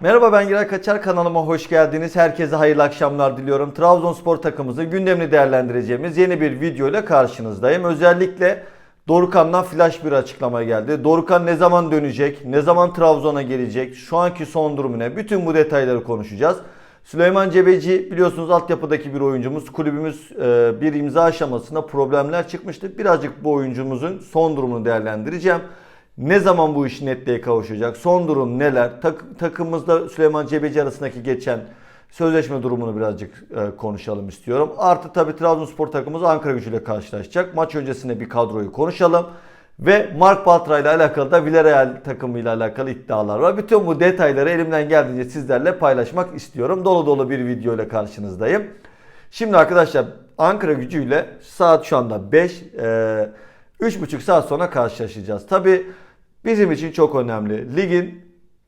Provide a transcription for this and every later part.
Merhaba ben Giray Kaçar kanalıma hoş geldiniz. Herkese hayırlı akşamlar diliyorum. Trabzonspor takımımızın gündemini değerlendireceğimiz yeni bir video ile karşınızdayım. Özellikle Dorukan'dan flash bir açıklama geldi. Dorukan ne zaman dönecek? Ne zaman Trabzon'a gelecek? Şu anki son durumu ne? Bütün bu detayları konuşacağız. Süleyman Cebeci biliyorsunuz altyapıdaki bir oyuncumuz. Kulübümüz e, bir imza aşamasında problemler çıkmıştı. Birazcık bu oyuncumuzun son durumunu değerlendireceğim. Ne zaman bu iş netliğe kavuşacak? Son durum neler? Tak, takımımızda Süleyman Cebeci arasındaki geçen sözleşme durumunu birazcık e, konuşalım istiyorum. Artı tabi Trabzonspor takımımız Ankara gücüyle karşılaşacak. Maç öncesinde bir kadroyu konuşalım. Ve Mark Baltra ile alakalı da Villarreal takımıyla alakalı iddialar var. Bütün bu detayları elimden geldiğince sizlerle paylaşmak istiyorum. Dolu dolu bir video ile karşınızdayım. Şimdi arkadaşlar Ankara gücüyle saat şu anda 5 e, 3,5 saat sonra karşılaşacağız. Tabi bizim için çok önemli. Ligin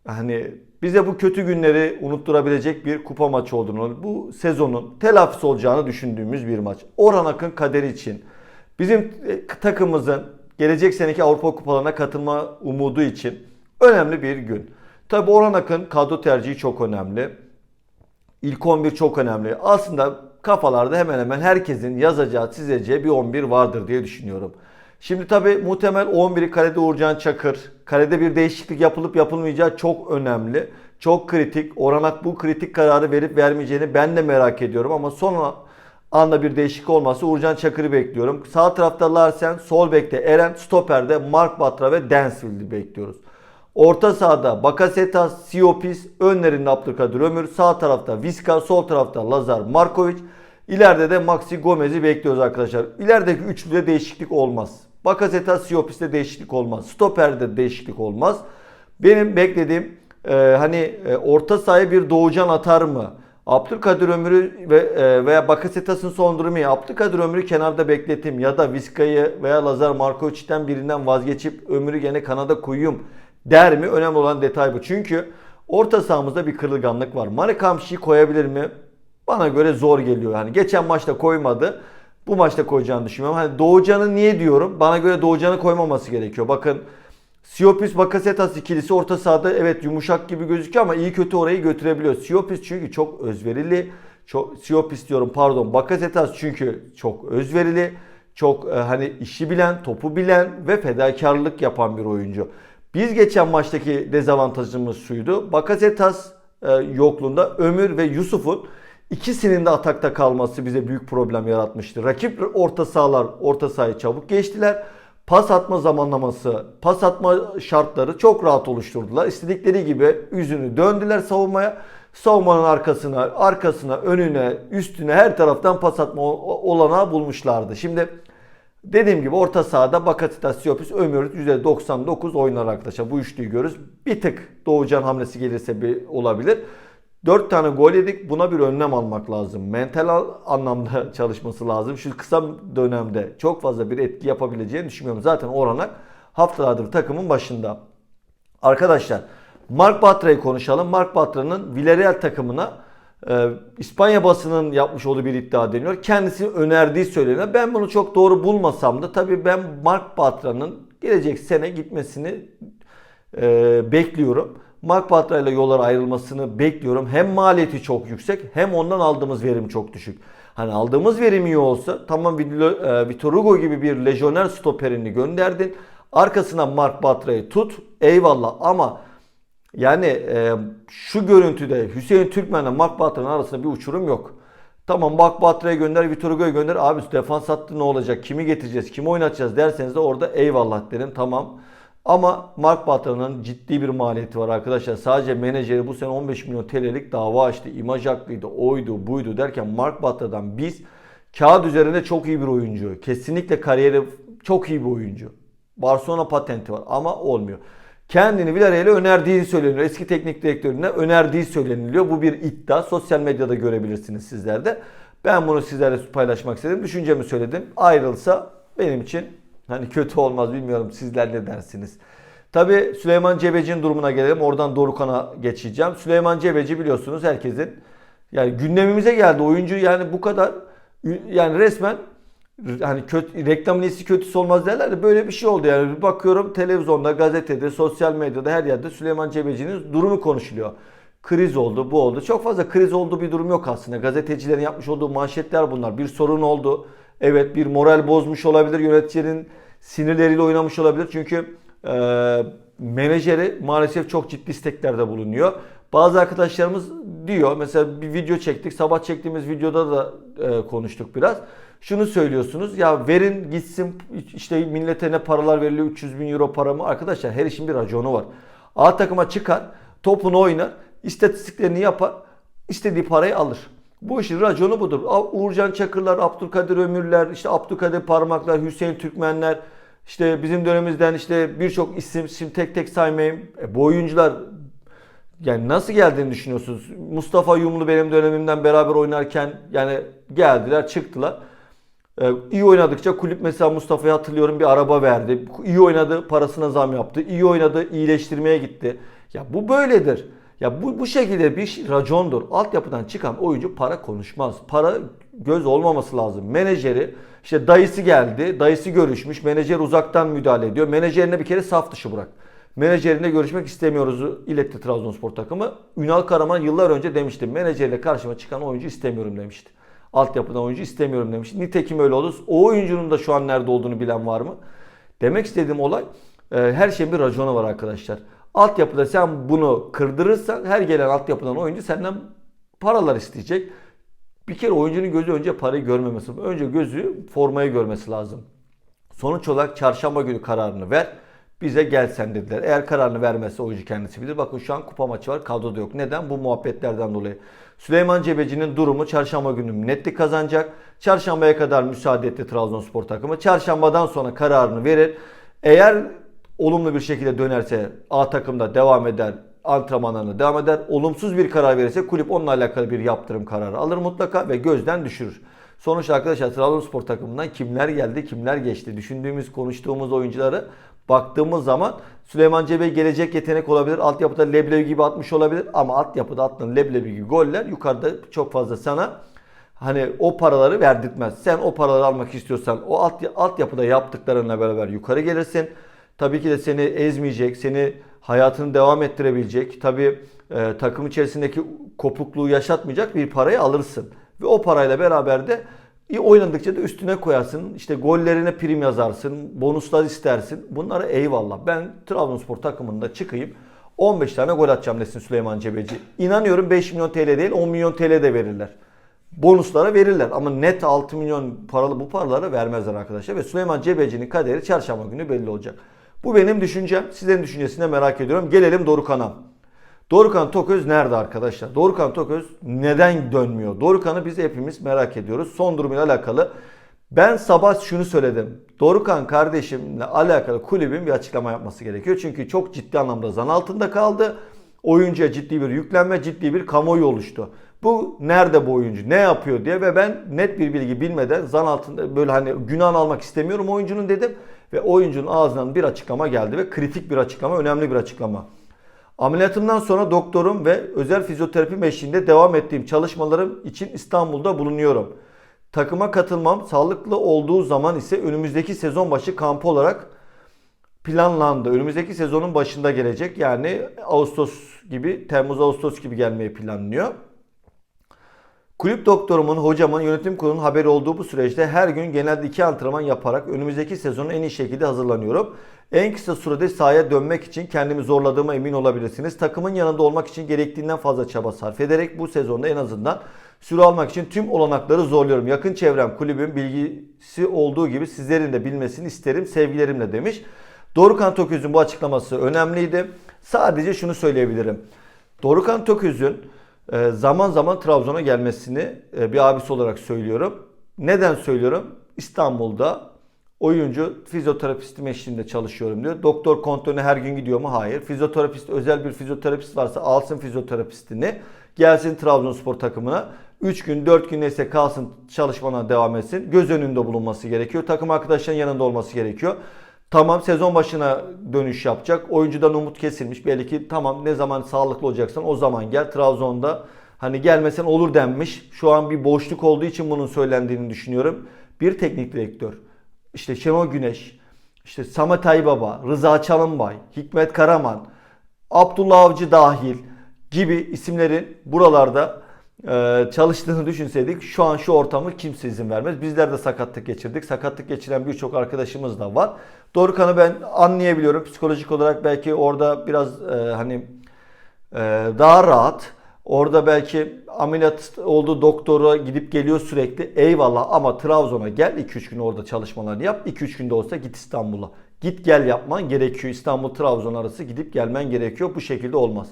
hani bize bu kötü günleri unutturabilecek bir kupa maçı olduğunu, bu sezonun telafisi olacağını düşündüğümüz bir maç. Orhan Akın kaderi için, bizim e, takımımızın gelecek seneki Avrupa kupalarına katılma umudu için önemli bir gün. Tabi Orhan Akın kadro tercihi çok önemli. İlk 11 çok önemli. Aslında kafalarda hemen hemen herkesin yazacağı, çizeceği bir 11 vardır diye düşünüyorum. Şimdi tabi muhtemel 11'i kalede Uğurcan Çakır. Kalede bir değişiklik yapılıp yapılmayacağı çok önemli. Çok kritik. Oranak bu kritik kararı verip vermeyeceğini ben de merak ediyorum. Ama son anda bir değişiklik olmazsa Uğurcan Çakır'ı bekliyorum. Sağ tarafta Larsen, sol bekte Eren, stoperde Mark Batra ve Dansville'i bekliyoruz. Orta sahada Bakasetas, Siopis, önlerinde Abdülkadir Ömür, sağ tarafta Viska, sol tarafta Lazar Markovic. İleride de Maxi Gomez'i bekliyoruz arkadaşlar. İlerideki üçlüde değişiklik olmaz. Bakasetas, Siopis'te değişiklik olmaz. Stoper'de değişiklik olmaz. Benim beklediğim e, hani e, orta sahaya bir Doğucan atar mı? Abdülkadir Ömür'ü ve e, veya Bakasetas'ın son durumu iyi. Abdülkadir Ömür'ü kenarda bekletim ya da Viska'yı veya Lazar Markovic'ten birinden vazgeçip Ömür'ü gene kanada koyayım der mi? Önemli olan detay bu. Çünkü orta sahamızda bir kırılganlık var. Marek Hamşi'yi koyabilir mi? Bana göre zor geliyor. Yani geçen maçta koymadı. Bu maçta koyacağını düşünmüyorum. Hani Doğucan'ı niye diyorum? Bana göre Doğucan'ı koymaması gerekiyor. Bakın Siopis Bakasetas ikilisi orta sahada evet yumuşak gibi gözüküyor ama iyi kötü orayı götürebiliyor. Siopis çünkü çok özverili. Çok Siopis diyorum pardon. Bakasetas çünkü çok özverili. Çok e, hani işi bilen, topu bilen ve fedakarlık yapan bir oyuncu. Biz geçen maçtaki dezavantajımız şuydu. Bakasetas e, yokluğunda Ömür ve Yusuf'un ikisinin de atakta kalması bize büyük problem yaratmıştı. Rakip orta sahalar orta sahayı çabuk geçtiler. Pas atma zamanlaması, pas atma şartları çok rahat oluşturdular. İstedikleri gibi yüzünü döndüler savunmaya. Savunmanın arkasına, arkasına, önüne, üstüne her taraftan pas atma olanağı bulmuşlardı. Şimdi Dediğim gibi orta sahada Bakasetas, Siopis, Ömür %99 oynar arkadaşlar. Bu üçlüyü görürüz. Bir tık Doğucan hamlesi gelirse bir olabilir. 4 tane gol yedik. Buna bir önlem almak lazım. Mental anlamda çalışması lazım. Şu kısa dönemde çok fazla bir etki yapabileceğini düşünmüyorum. Zaten Oranak haftalardır takımın başında. Arkadaşlar Mark Batra'yı konuşalım. Mark Batra'nın Villarreal takımına ee, İspanya basının yapmış olduğu bir iddia deniyor. Kendisi önerdiği söyleniyor. Ben bunu çok doğru bulmasam da tabii ben Mark Batra'nın gelecek sene gitmesini e, bekliyorum. Mark Batra ile yollar ayrılmasını bekliyorum. Hem maliyeti çok yüksek hem ondan aldığımız verim çok düşük. Hani aldığımız verim iyi olsa tamam e, Vitor Hugo gibi bir lejyoner stoperini gönderdin. Arkasına Mark Batra'yı tut. Eyvallah ama yani e, şu görüntüde Hüseyin Türkmen'le Mark Batra'nın arasında bir uçurum yok. Tamam Mark Batra'ya gönder, Vitor Hugo'ya gönder. Abi defans hattı ne olacak? Kimi getireceğiz? Kimi oynatacağız derseniz de orada eyvallah derim. Tamam. Ama Mark Batra'nın ciddi bir maliyeti var arkadaşlar. Sadece menajeri bu sene 15 milyon TL'lik dava açtı. İmaj hakkıydı, oydu, buydu derken Mark Batra'dan biz kağıt üzerinde çok iyi bir oyuncu. Kesinlikle kariyeri çok iyi bir oyuncu. Barcelona patenti var ama olmuyor kendini Villarreal'e önerdiği söyleniyor. Eski teknik direktörüne önerdiği söyleniliyor. Bu bir iddia. Sosyal medyada görebilirsiniz sizler de. Ben bunu sizlerle paylaşmak istedim. Düşüncemi söyledim. Ayrılsa benim için hani kötü olmaz bilmiyorum sizler ne dersiniz. Tabi Süleyman Cebeci'nin durumuna gelelim. Oradan Dorukan'a geçeceğim. Süleyman Cebeci biliyorsunuz herkesin yani gündemimize geldi. Oyuncu yani bu kadar yani resmen hani kötü, reklamın iyisi kötüsü olmaz derler de böyle bir şey oldu yani. Bir bakıyorum televizyonda, gazetede, sosyal medyada her yerde Süleyman Cebeci'nin durumu konuşuluyor. Kriz oldu, bu oldu. Çok fazla kriz olduğu bir durum yok aslında. Gazetecilerin yapmış olduğu manşetler bunlar. Bir sorun oldu. Evet bir moral bozmuş olabilir. Yöneticilerin sinirleriyle oynamış olabilir. Çünkü e, menajeri maalesef çok ciddi isteklerde bulunuyor. Bazı arkadaşlarımız diyor mesela bir video çektik. Sabah çektiğimiz videoda da e, konuştuk biraz. Şunu söylüyorsunuz ya verin gitsin işte millete ne paralar veriliyor 300 bin euro para mı? Arkadaşlar her işin bir raconu var. A takıma çıkar topunu oynar istatistiklerini yapar istediği parayı alır. Bu işin raconu budur. Uğurcan Çakırlar, Abdülkadir Ömürler, işte Abdülkadir Parmaklar, Hüseyin Türkmenler, işte bizim dönemimizden işte birçok isim şimdi tek tek saymayayım. E, bu oyuncular yani nasıl geldiğini düşünüyorsunuz? Mustafa Yumlu benim dönemimden beraber oynarken yani geldiler, çıktılar. Ee, iyi oynadıkça kulüp mesela Mustafa'ya hatırlıyorum bir araba verdi. İyi oynadı, parasına zam yaptı. İyi oynadı, iyileştirmeye gitti. Ya bu böyledir. Ya bu bu şekilde bir racondur. Altyapıdan çıkan oyuncu para konuşmaz. Para göz olmaması lazım. Menajeri işte dayısı geldi. Dayısı görüşmüş. Menajer uzaktan müdahale ediyor. Menajerine bir kere saf dışı bırak. Menajerine görüşmek istemiyoruz iletti Trabzonspor takımı. Ünal Karaman yıllar önce demişti. Menajerle karşıma çıkan oyuncu istemiyorum demişti. Altyapıdan oyuncu istemiyorum demişti. Nitekim öyle oldu. O oyuncunun da şu an nerede olduğunu bilen var mı? Demek istediğim olay e, her şeyin bir raconu var arkadaşlar. Altyapıda sen bunu kırdırırsan her gelen altyapıdan oyuncu senden paralar isteyecek. Bir kere oyuncunun gözü önce parayı görmemesi lazım. Önce gözü formayı görmesi lazım. Sonuç olarak çarşamba günü kararını ver. Bize gel sen dediler. Eğer kararını vermezse oyuncu kendisi bilir. Bakın şu an kupa maçı var kadroda yok. Neden? Bu muhabbetlerden dolayı. Süleyman Cebeci'nin durumu çarşamba günü netli kazanacak. Çarşambaya kadar müsaade etti Trabzonspor takımı. Çarşambadan sonra kararını verir. Eğer olumlu bir şekilde dönerse A takımda devam eder, antrenmanlarına devam eder. Olumsuz bir karar verirse kulüp onunla alakalı bir yaptırım kararı alır mutlaka ve gözden düşürür. Sonuçta arkadaşlar Trabzonspor takımından kimler geldi, kimler geçti? Düşündüğümüz, konuştuğumuz oyuncuları baktığımız zaman Süleyman Cebe gelecek yetenek olabilir. Altyapıda leblebi gibi atmış olabilir ama altyapıda attığın leblebi gibi goller yukarıda çok fazla sana hani o paraları verdirtmez. Sen o paraları almak istiyorsan o alt, altyapıda yaptıklarınla beraber yukarı gelirsin. Tabii ki de seni ezmeyecek, seni hayatını devam ettirebilecek, tabii e, takım içerisindeki kopukluğu yaşatmayacak bir parayı alırsın. Ve o parayla beraber de İyi oynadıkça da üstüne koyarsın. İşte gollerine prim yazarsın. Bonuslar istersin. Bunlara eyvallah. Ben Trabzonspor takımında çıkayım. 15 tane gol atacağım desin Süleyman Cebeci. İnanıyorum 5 milyon TL değil 10 milyon TL de verirler. Bonuslara verirler ama net 6 milyon paralı bu paraları vermezler arkadaşlar. Ve Süleyman Cebeci'nin kaderi çarşamba günü belli olacak. Bu benim düşüncem. Sizlerin düşüncesini merak ediyorum. Gelelim Dorukan'a. Dorukan Toköz nerede arkadaşlar? Dorukan Toköz neden dönmüyor? Dorukan'ı biz hepimiz merak ediyoruz. Son durumuyla alakalı. Ben sabah şunu söyledim. Dorukan kardeşimle alakalı kulübün bir açıklama yapması gerekiyor. Çünkü çok ciddi anlamda zan altında kaldı. Oyuncuya ciddi bir yüklenme, ciddi bir kamuoyu oluştu. Bu nerede bu oyuncu, ne yapıyor diye ve ben net bir bilgi bilmeden zan altında böyle hani günah almak istemiyorum oyuncunun dedim. Ve oyuncunun ağzından bir açıklama geldi ve kritik bir açıklama, önemli bir açıklama. Ameliyatımdan sonra doktorum ve özel fizyoterapi meşliğinde devam ettiğim çalışmalarım için İstanbul'da bulunuyorum. Takıma katılmam sağlıklı olduğu zaman ise önümüzdeki sezon başı kampı olarak planlandı. Önümüzdeki sezonun başında gelecek. Yani Ağustos gibi, Temmuz-Ağustos gibi gelmeyi planlıyor. Kulüp doktorumun, hocamın, yönetim kurulunun haberi olduğu bu süreçte her gün genelde iki antrenman yaparak önümüzdeki sezonu en iyi şekilde hazırlanıyorum. En kısa sürede sahaya dönmek için kendimi zorladığıma emin olabilirsiniz. Takımın yanında olmak için gerektiğinden fazla çaba sarf ederek bu sezonda en azından süre almak için tüm olanakları zorluyorum. Yakın çevrem, kulübün bilgisi olduğu gibi sizlerin de bilmesini isterim sevgilerimle demiş. Dorukan Toköz'ün bu açıklaması önemliydi. Sadece şunu söyleyebilirim. Dorukan Toköz'ün e, zaman zaman Trabzon'a gelmesini e, bir abisi olarak söylüyorum. Neden söylüyorum? İstanbul'da Oyuncu fizyoterapistim eşliğinde çalışıyorum diyor. Doktor kontrolüne her gün gidiyor mu? Hayır. Fizyoterapist özel bir fizyoterapist varsa alsın fizyoterapistini. Gelsin Trabzonspor takımına. 3 gün 4 gün neyse kalsın çalışmana devam etsin. Göz önünde bulunması gerekiyor. Takım arkadaşların yanında olması gerekiyor. Tamam sezon başına dönüş yapacak. Oyuncudan umut kesilmiş. Belli ki tamam ne zaman sağlıklı olacaksan o zaman gel. Trabzon'da hani gelmesen olur denmiş. Şu an bir boşluk olduğu için bunun söylendiğini düşünüyorum. Bir teknik direktör işte Şenol Güneş, işte Samet Aybaba, Rıza Çalınbay, Hikmet Karaman, Abdullah Avcı dahil gibi isimlerin buralarda çalıştığını düşünseydik şu an şu ortamı kimse izin vermez. Bizler de sakatlık geçirdik. Sakatlık geçiren birçok arkadaşımız da var. Dorukhan'ı ben anlayabiliyorum. Psikolojik olarak belki orada biraz e, hani e, daha rahat. Orada belki ameliyat olduğu doktora gidip geliyor sürekli. Eyvallah ama Trabzon'a gel 2-3 gün orada çalışmalarını yap. 2-3 günde olsa git İstanbul'a. Git gel yapman gerekiyor. İstanbul Trabzon arası gidip gelmen gerekiyor. Bu şekilde olmaz.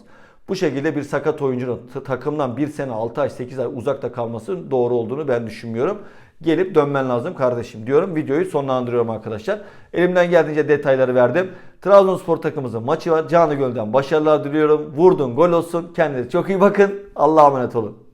Bu şekilde bir sakat oyuncunun takımdan 1 sene 6 ay 8 ay uzakta kalması doğru olduğunu ben düşünmüyorum. Gelip dönmen lazım kardeşim diyorum. Videoyu sonlandırıyorum arkadaşlar. Elimden geldiğince detayları verdim. Trabzonspor takımımızın maçı var. Canı gölden başarılar diliyorum. Vurdun gol olsun. Kendinize çok iyi bakın. Allah'a emanet olun.